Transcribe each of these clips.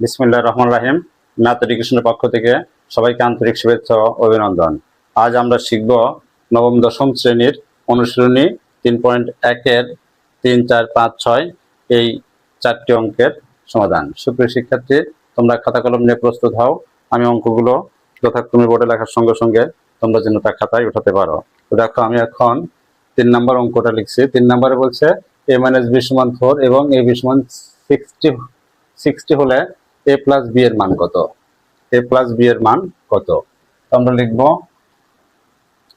বিসমিল্লাহ রহমান রাহিম ম্যাথ এডুকেশনের পক্ষ থেকে সবাইকে আন্তরিক শুভেচ্ছা অভিনন্দন। আজ আমরা শিখব নবম, দশম শ্রেণির অনুশীলনী তিন পয়েন্ট একের তিন, চার, পাঁচ, ছয় এই চারটি অঙ্কের সমাধান। সুপ্রিয় শিক্ষার্থী, তোমরা খাতা কলম নিয়ে প্রস্তুত হও। আমি অঙ্কগুলো যথাক্রমে বোর্ডে লেখার সঙ্গে সঙ্গে তোমরা যেন তা খাতায় উঠাতে পারো। দেখো, আমি এখন তিন নম্বর অঙ্কটা লিখছি। তিন নম্বরে বলছে এ মাইনাস বি ফোর এবং এ বি সিক্সটি সিক্সটি হলে এ প্লাস বি এর মান কত? এ প্লাস বি এর মান কত? আমরা লিখব,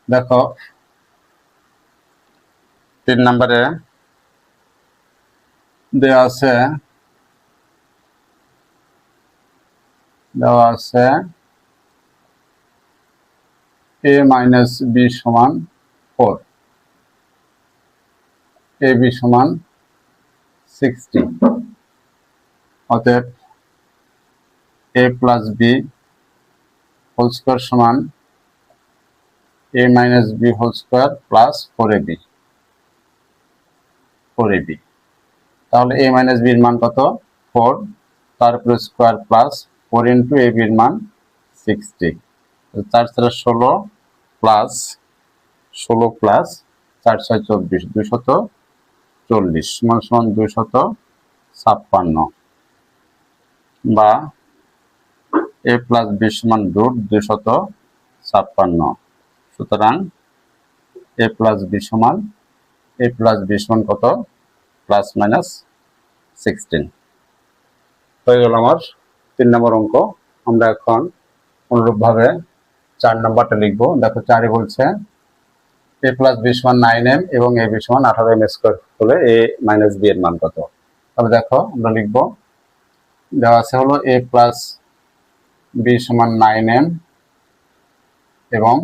দেখো, তিন নম্বরে দেওয়া আছে দেওয়া আছে এ মাইনাস বি সমান ফোর এ বি সমান সিক্সটি অতএব A plus B whole square সমান A minus B whole square plus four A B. Four A B. তাহলে এ মাইনাস বির মান কত? ফোর। তারপরে square plus four into A বির মান সিক্সটি। চার চার ষোলো প্লাস ষোলো প্লাস চার ছয় চব্বিশ দুশত চল্লিশ, সমান সমান দুশত ছাপ্পান্ন। বা এ প্লাস বি সমান রুট দুশত ছাপ্পান্ন। সুতরাং এ প্লাস বি সমান, এ প্লাস বি সমান কত? প্লাস মাইনাস সিক্সটিন হয়ে গেল আমার তিন নম্বর অঙ্ক। আমরা এখন অনুরূপভাবে চার নম্বরটা লিখব। দেখো চারে বলছে, এ প্লাস বি সমান নাইন এম এবং এ বি সমান আঠারো এম স্কোয়ার হলে এ মাইনাস বি এর মান কত? তাহলে দেখো আমরা লিখব, দেওয়া আছে হলো এ প্লাস বি সমান নাইন এম এবং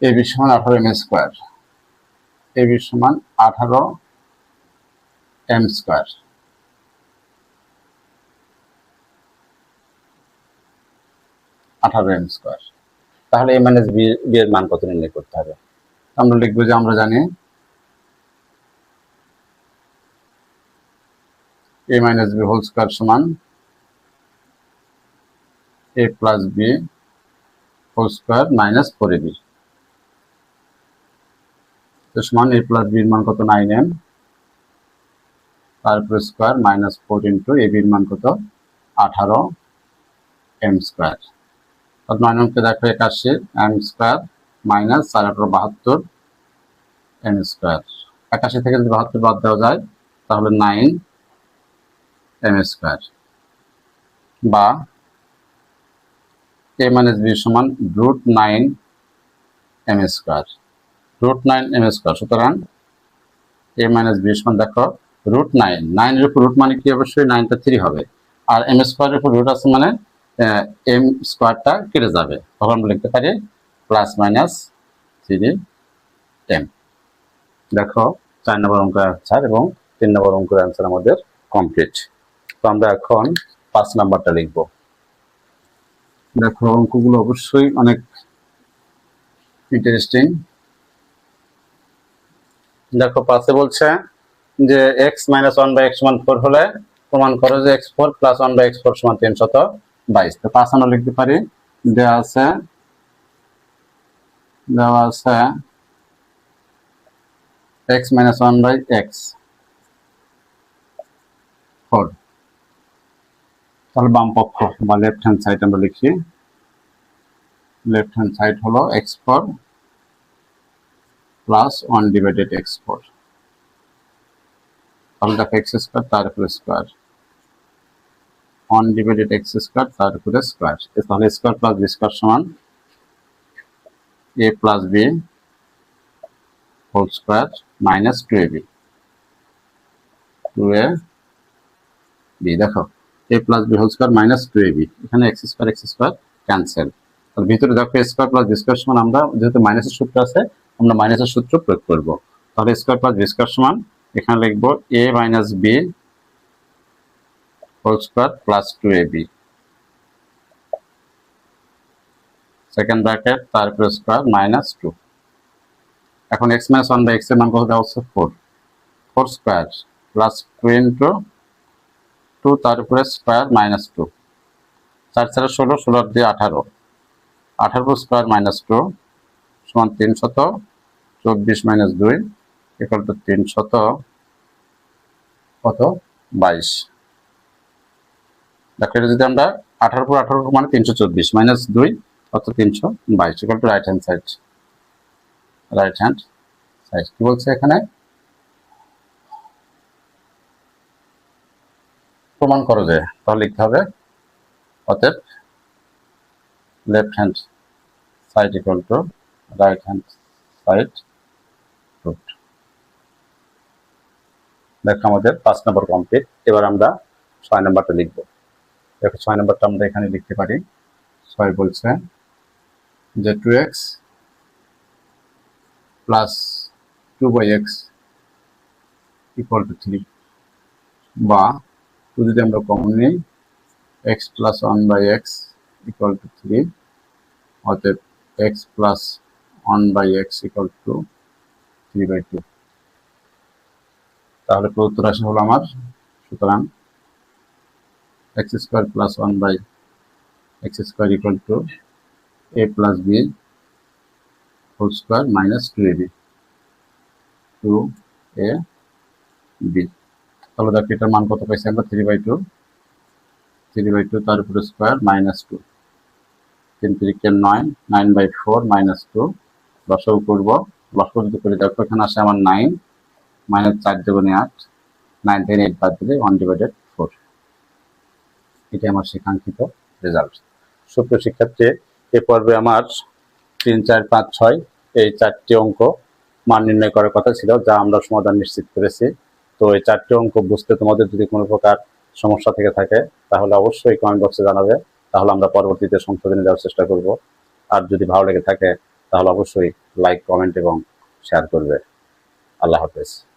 এ বি সমান আঠারো এম স্কোয়ার। এ বি সমান আঠারো এম স্কোয়ার। আঠারো এম স্কোয়ার। তাহলে এ মাইনাস বি বি এর মান কত নির্ণয় করতে হবে? আমরা লিখব যে আমরা জানি A minus B whole square সমান A plus B whole square minus four A B তো সমান এ প্লাস বির মান কত? নাইন এম তারপরে square minus four into A বির মান কত? আঠারো এম স্কোয়ার অর্থাৎ নয় নম্বরকে দেখো একাশি এম স্কোয়ার মাইনাস চার আঠারো বাহাত্তর এম স্কোয়ার একাশি থেকে যদি বাহাত্তর বাদ দেওয়া যায়, তাহলে নাইন এম স্কোয়ার বা এ মাইনাস বি সমান root nine M square root nine M square সুতরাং এ মাইনাস বি সমান দেখো রুট নাইন নাইনের উপর রুট মানে কি অবশ্যই? নাইনটা থ্রি হবে। আর এম স্কোয়ারের উপর রুট আছে মানে এম স্কোয়ারটা কেটে যাবে। তখন আমরা লিখতে পারি প্লাস মাইনাস থ্রি এম দেখো, চার নম্বর অঙ্কের অ্যান্সার এবং তিন নম্বর অঙ্কের অ্যান্সার আমাদের কমপ্লিট তো আমরা এখন পাঁচ নাম্বারটা লিখব। দেখো, অঙ্কগুলো অবশ্যই অনেক ইন্টারেস্টিং দেখো, পাশে বলছে যে X minus one by X সমান ফোর হলে প্রমাণ করো যে X four plus one by X four সমান তিনশত বাইশ। তো পাঁচ আমরা লিখতে পারি। দেওয়া আছে দেওয়া আছে X minus one by X four তাহলে বাম পক্ষ বা লেফট হ্যান্ড সাইড আমরা লিখি। লেফট হ্যান্ড সাইড হলো X four plus one divided X four তাহলে দেখো এক্স স্কোয়ার তার উপরে square one divided X square তার উপরে স্কোয়ার তাহলে স্কোয়ার প্লাস বি স্কোয়ার সমান A plus B whole square minus two A B two A B দেখো। A plus B whole square minus two A B এখানে X square X square cancel তাহলে ভিতরে দেখো square plus square সমান আমরা, যেহেতু মাইনাসের সূত্র আছে, আমরা মাইনাসের সূত্র প্রয়োগ করব। তাহলে স্কোয়ার প্লাস স্কোয়ার সমান, এখানে লিখব A minus B whole square plus two A B second bracket তারপরে স্কোয়ার মাইনাস টু এখন X minus one by X মান কত দেওয়া হচ্ছে? Four four square plus two into two তার উপরে স্কোয়ার মাইনাস টু চার চারে ষোলো, ষোলোর দিয়ে আঠারো। আঠারো স্কোয়ার মাইনাস টু সমান তিনশত, চব্বিশ মাইনাস দুই ইকুয়াল টু তিনশত, কত? বাইশ। দেখো, এটা যদি আমরা আঠারো পর আঠারো মানে তিনশো চব্বিশ মাইনাস দুই, কত? তিনশো বাইশ। Equal to right hand side right hand side কি বলছে এখানে? প্রমাণ করো যে, তাহলে লিখতে হবে? অতএব left hand side equal to right hand side root দেখো আমাদের পাঁচ নম্বর কমপ্লিট এবার আমরা ছয় নম্বরটা লিখব। দেখো ছয় নম্বরটা আমরা এখানে লিখতে পারি। ছয় বলছে যে two X plus two by X equal to three বা টু যদি আমরা কমন নিই X plus one by X equal to three অতএব X plus one by X equal to three by two তাহলে প্রদত্ত রাশি হলো আমার, সুতরাং X square plus one by X square equal to A plus B whole square minus two A B two A B তাহলে দেখো এটার মান কত পাইছি আমরা? Three by two three by two তার উপরে স্কোয়ার মাইনাস টু তিন তিরিকে নয় nine by four minus two লসও করব। লসও যদি করি দেখো, এখানে আসে আমার নাইন মাইনাস চার দেবনে আট। নাইন থেকে এইট বাদ দিলে ওয়ান ডিভাইডেড ফোর এটা আমার শিক্ষাঙ্কিত রেজাল্ট সুপ্রিয় শিক্ষার্থী, এ পর্বে আমার তিন, চার, পাঁচ, ছয় এই চারটি অঙ্ক মান নির্ণয় করার কথা ছিল, যা আমরা সমাধান নিশ্চিত করেছি। তো এই চারটি অঙ্ক বুঝতে তোমাদের যদি কোনো প্রকার সমস্যা থেকে থাকে, তাহলে অবশ্যই কমেন্ট বক্সে জানাবে। তাহলে আমরা পরবর্তীতে সংশোধনে দেওয়ার চেষ্টা করব। আর যদি ভালো লেগে থাকে, তাহলে অবশ্যই লাইক কমেন্ট এবং শেয়ার করবে। আল্লাহ হাফেজ।